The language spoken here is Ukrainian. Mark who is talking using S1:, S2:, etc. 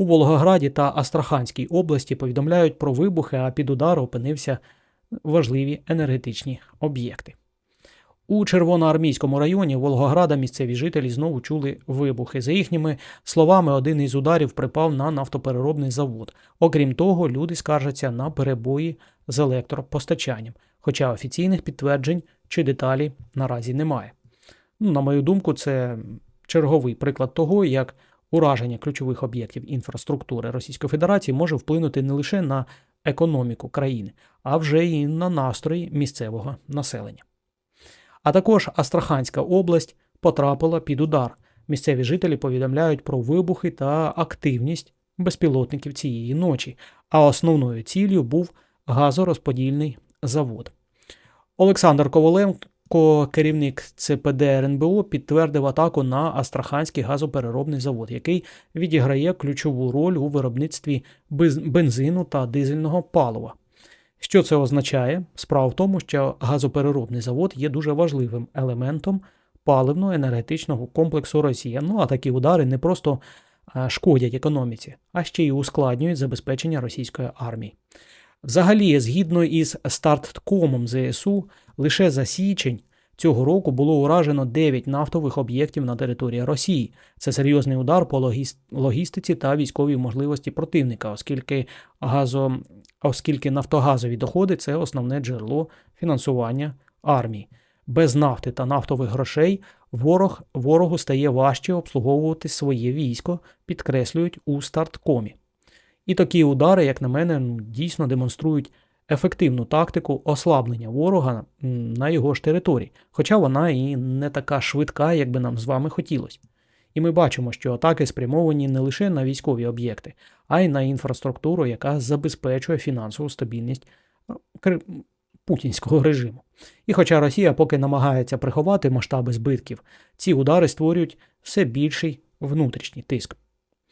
S1: У Волгограді та Астраханській області повідомляють про вибухи, а під удар опинився важливі енергетичні об'єкти. У Червоноармійському районі Волгограда місцеві жителі знову чули вибухи. За їхніми словами, один із ударів припав на нафтопереробний завод. Окрім того, люди скаржаться на перебої з електропостачанням, хоча офіційних підтверджень чи деталі наразі немає. Ну, на мою думку, це черговий приклад того, як ураження ключових об'єктів інфраструктури Російської Федерації може вплинути не лише на економіку країни, а вже й на настрої місцевого населення. А також Астраханська область потрапила під удар. Місцеві жителі повідомляють про вибухи та активність безпілотників цієї ночі, а основною ціллю був газорозподільний завод. Олександр Коваленко, керівник ЦПД РНБО, підтвердив атаку на Астраханський газопереробний завод, який відіграє ключову роль у виробництві бензину та дизельного палива. Що це означає? Справа в тому, що газопереробний завод є дуже важливим елементом паливно-енергетичного комплексу Росії. Ну а такі удари не просто е, шкодять економіці, а ще й ускладнюють забезпечення російської армії. Взагалі, згідно із старткомом ЗСУ, лише за січень цього року було уражено 9 нафтових об'єктів на території Росії. Це серйозний удар по логіс- логістиці та військовій можливості противника, оскільки газо, оскільки нафтогазові доходи це основне джерело фінансування армії. Без нафти та нафтових грошей ворог, ворогу стає важче обслуговувати своє військо, підкреслюють у старткомі. І такі удари, як на мене, ну, дійсно демонструють ефективну тактику ослаблення ворога на його ж території, хоча вона і не така швидка, як би нам з вами хотілося. І ми бачимо, що атаки спрямовані не лише на військові об'єкти, а й на інфраструктуру, яка забезпечує фінансову стабільність путінського режиму. І хоча Росія поки намагається приховати масштаби збитків, ці удари створюють все більший внутрішній тиск.